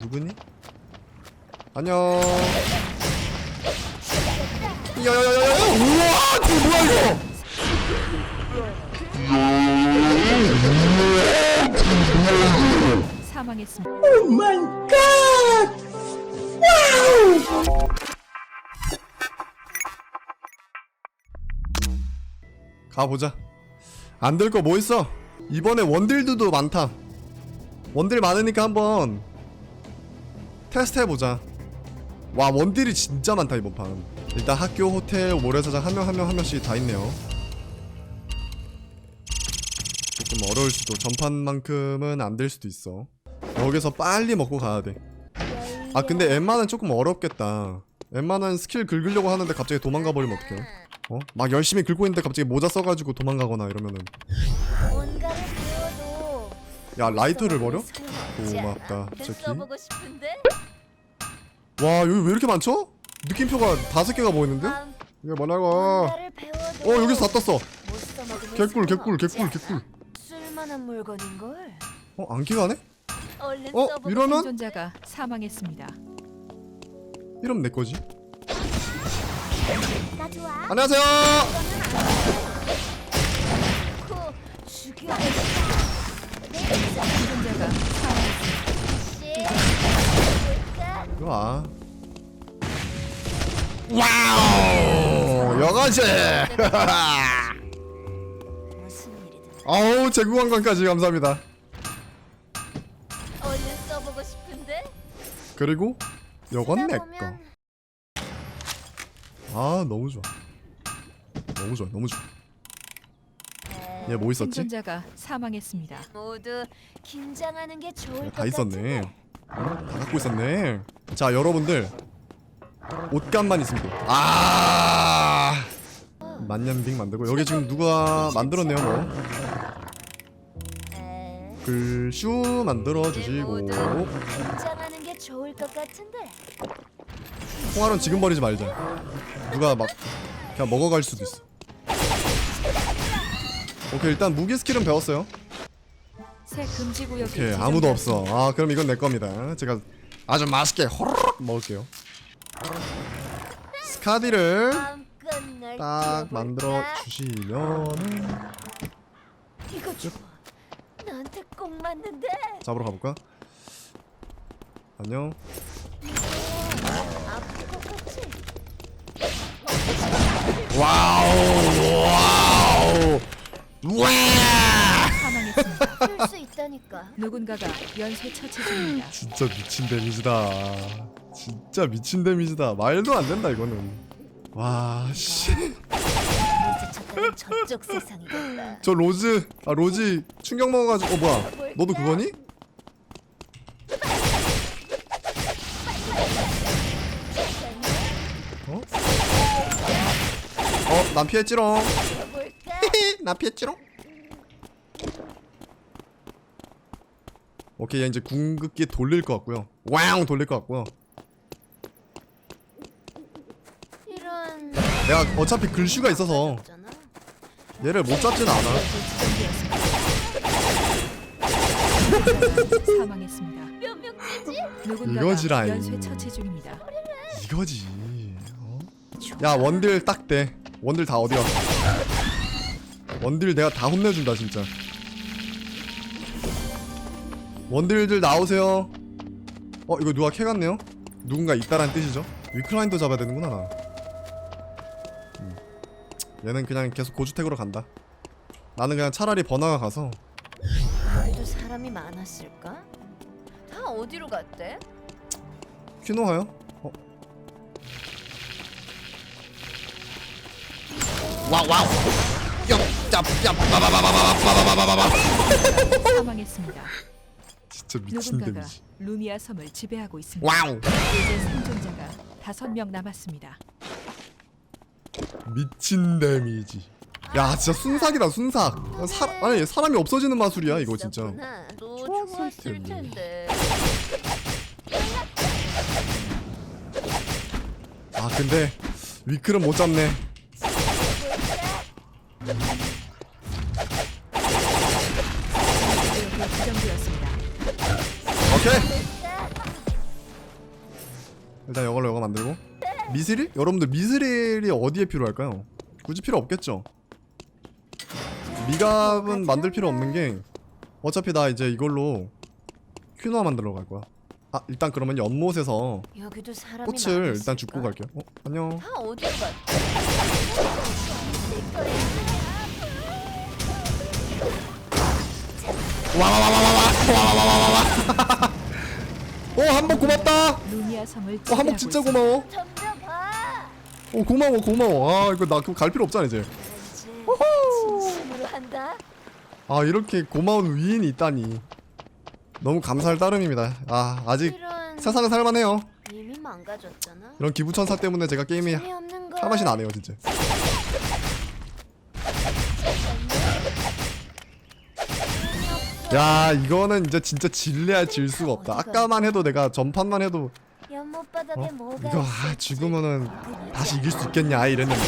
누구니? 안녕. 야야야야야! 우와, 뭐야 이거? 사망했습니다. 가보자. 안 될 거 뭐 있어? 이번에 원딜들도 많다. 원딜 많으니까 한번 테스트 해보자. 와 원딜이 진짜 많다 이번 판. 일단 학교, 호텔, 모래사장 한 명 한 명 한 명씩 다 있네요. 조금 어려울 수도 전판만큼은 안 될 수도 있어. 여기서 빨리 먹고 가야 돼. 아 근데 엠마는 조금 어렵겠다. 엠마는 스킬 긁으려고 하는데 갑자기 도망가 버리면 어떡해요? 어? 막 열심히 긁고 있는데 갑자기 모자 써가지고 도망가거나 이러면은 야 라이터를 버려? 고맙다 싶은데 와 여기 왜 이렇게 많죠? 느낌표가 다섯 개가 보이는데? 이게 배워도 어 여기서 다 떴어 개꿀 개꿀 개꿀. 개꿀 쓸만한 물건인걸 어 안기가네? 얼른 어? 이러면? 생존자가 사망했습니다. 이러면 내 거지 나 좋아 안녕하세요 코 죽여 생존자가 사망했습니다. 씨 이리 와. 와우 무슨 일이든 아우 제구관광까지 감사합니다. 얼른 써보고 싶은데? 그리고 요건 쓰다 내꺼 보면 아 너무 좋아. 너무 좋아 너무 좋아. 얘 뭐 있었지? 생존자가 사망했습니다. 모두 긴장하는 게 좋을 것 다 있었네. 같은데. 갖고 있었네. 자 여러분들. 옷감만 있으면 돼. 아! 만년빙 만들고. 여기 지금 누가 만들었네요 뭐. 에, 글슈 만들어 주시고. 모두 긴장하는 게 좋을 것 같은데. 통화는 지금 버리지 말자. 누가 막 그냥 먹어갈 수도 있어. 오케이 일단 무기 스킬은 배웠어요 새 금지 구역이 오케이 아무도 없어 아 그럼 이건 내 겁니다 제가 아주 맛있게 호로록 먹을게요 스카디를 딱? 만들어 주시면은 이거 좋아 나한테 꼭 맞는데 잡으러 가볼까? 안녕 아플 것 같지? 와우 와우 와 사망했습니다. 풀수 있다니까 누군가가 연쇄 처치 중입니다. 진짜 미친 데미지다 진짜 미친 데미지다 말도 안 된다 이거는 와씨 저쪽 세상이겠다 저 로즈 아 로지 충격 먹어가지고 어 뭐야 너도 그거니? 어? 어, 난 피했지롱. 난 피했지롱. 오케이, 얘 이제 궁극기 돌릴 것 같고요. 왕 돌릴 것 같고요. 이런 내가 어차피 글슈가 있어서 없잖아. 얘를 못 잡지는 않아. 사망했습니다. 몇 명이지? 누군가가 이거지라잉. 연쇄 처치 중입니다. 이거지. 어? 야 원딜 딱 돼. 원딜 다 어디 갔어? 원딜 내가 다 혼내준다 진짜. 원딜들 나오세요. 어 이거 누가 캐갔네요? 누군가 있다란 뜻이죠? 위클라인더 잡아야 되는구나 나. 음. 얘는 그냥 계속 고주택으로 간다. 나는 그냥 차라리 번화가 가서 여기도 사람이 많았을까? 다 어디로 갔대? 퀴노하요? 어? 와우 와우. 얍얍얍바바바바바바바바바바. 사망했습니다. 진짜 미친 누군가가 데미지. 루미아 섬을 지배하고 있습니다. 와우. 이제 생존자가 다섯 명 남았습니다. 미친 데미지. 야 진짜 순삭이다 순삭. 사, 아니 사람이 없어지는 마술이야 이거 진짜. 너 좋았을 좋았을 텐데. 아 근데 위클은 못 잡네. 지정되었습니다. 오케이. 일단 이걸로 이거 만들고 미스릴? 여러분들 미스릴이 어디에 필요할까요? 굳이 필요 없겠죠? 미갑은 만들 필요 없는 게 어차피 나 이제 이걸로 퀴노아 만들러 갈 거야 아 일단 그러면 연못에서 꽃을? 일단 줍고 갈게요 어? 안녕 갔대? 어 한복 고맙다 루미아 섬을 어 한복 진짜. 고마워 덤벼봐. 어 고마워 고마워 아 이거 나 그럼 갈 필요 없잖아 이제 이제 진심으로 한다. 아 이렇게 고마운 위인이 있다니 너무 감사할 따름입니다 아 아직 이런 세상은 살만해요 이미 망가졌잖아. 이런 기부천사 때문에 제가 게임이 재미없는 거. 할 맛이 나네요 진짜 야 이거는 이제 진짜 질래야 질 수가 없다 아까만 해도 내가 전판만 해도 연못 바닥에 어? 뭐가 이거 아 죽으면은. 다시 이길 수 있겠냐 이랬는데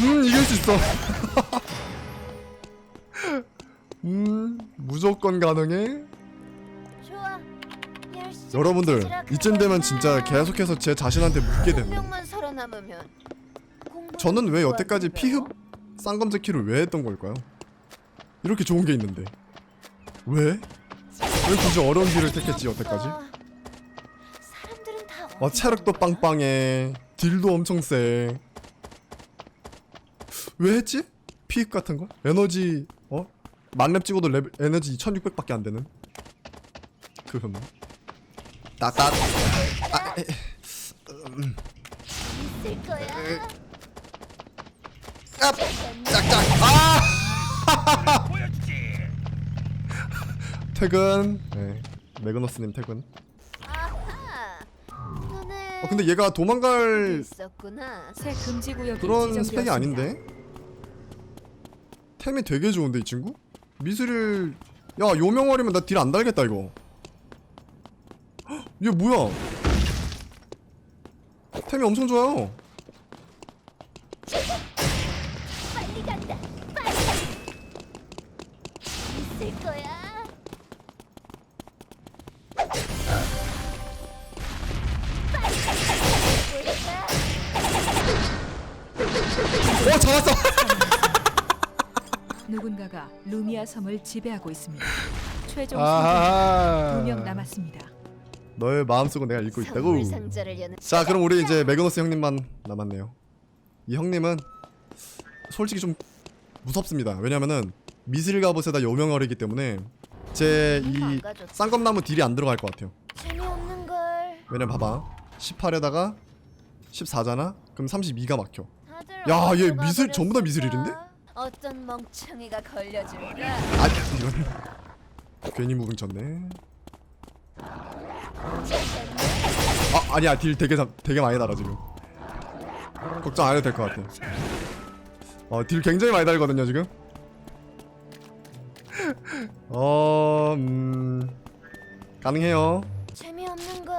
음 이길 수 있어 음 무조건 가능해 좋아. 열심히 여러분들 이쯤 되면. 진짜 계속해서 제 자신한테 묻게 한 됩니다 명만 살아남으면 공부는 저는 왜 여태까지? 피흡 쌍검제 키를 왜 했던 걸까요? 이렇게 좋은 게 있는데 왜? 왜 굳이 어려운 길을 택했지 여태까지? 어, 사람들은 다아 어디 체력도? 빵빵해 딜도 엄청 세. 왜 했지? 피흡 같은 거? 에너지 어? 만렙 찍어도 레벨 에너지 2600밖에 안 되는 그 흠. 따따 아, 에, 있을 거야. 아, 짝짝 아 퇴근 네 매그너스님 퇴근 아하. 어 근데 얘가 도망갈 있었구나. 새 금지 구역이 그런 지정되었습니다. 스펙이 아닌데 템이 되게 좋은데 이 친구? 미술을 야 요명월이면 나 딜 안 달겠다 이거 헉, 얘 뭐야 템이 엄청 좋아요 빨리 간다. 빨리. 있을 거야. 어 잡았어. 누군가가 루미아 섬을 지배하고 있습니다. 최종 아하. 2명 남았습니다. 너의 마음속은 내가 읽고 있다고. 선물 상자를 여는 자 그럼 우리 이제 매그너스 형님만 남았네요. 이 형님은 솔직히 좀 무섭습니다. 왜냐면은 미술 갑옷에다 요명월이기 때문에 제 이 쌍검나무 딜이 안 들어갈 것 같아요. 재미없는 걸. 왜냐면 봐봐. 18에다가 14잖아? 그럼 32가 막혀 야, 얘 미술 전부 다? 미술일인데? 어떤 멍청이가 걸려줄까? 아 이건 괜히 무빙 쳤네 아 아니야 딜 되게 자- 되게 많이 달아 지금 걱정 안 해도 될 것 같아 어 딜 굉장히 많이 달거든요 지금 어... 음... 가능해요 재미없는 걸.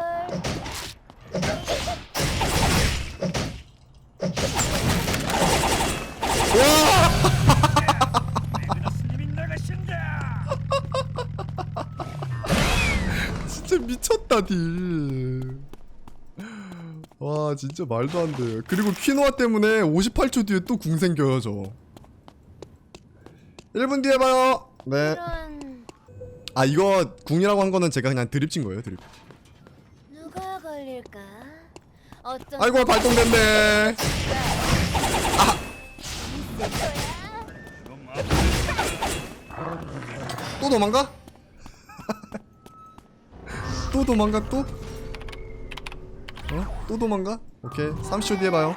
딜. 와 진짜 말도 안 돼. 그리고 퀴노아 때문에 58초 뒤에 또 궁 생겨요 저. 1분 뒤에 봐요. 네. 아 이거 궁이라고 한 거는 제가 그냥 드립 친 거예요 드립. 누가 걸릴까? 어떤 아이고 발동됐네. 또 도망가? 또 도망가 또? 어? 또 도망가? 오케이 30초 뒤에 봐요.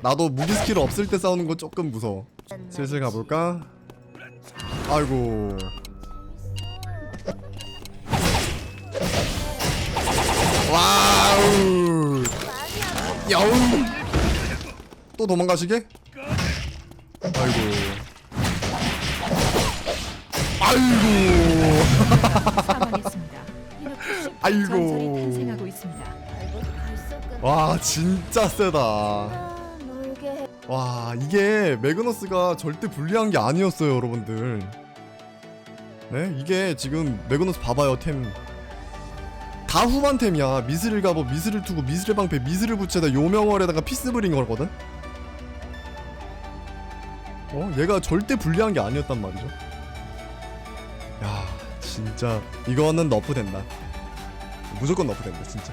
나도 무기 스킬 없을 때 싸우는 거 조금 무서워. 슬슬 가볼까? 아이고 와우 야우 또 도망가시게? 아이고 아이고 사망했습니다. 아이고. 탄생하고 있습니다. 와 진짜 세다 와 이게 매그너스가 절대 불리한 게 아니었어요 여러분들 네 이게 지금 매그너스 봐봐요 템 다 후반템이야 미스를 가버 미스를 투고 미스를 방패 미스를 붙여다 요명월에다가 피스브링 걸거든 어 얘가 절대 불리한 게 아니었단 말이죠 진짜 이거는 너프 된다. 무조건 너프 된다 진짜.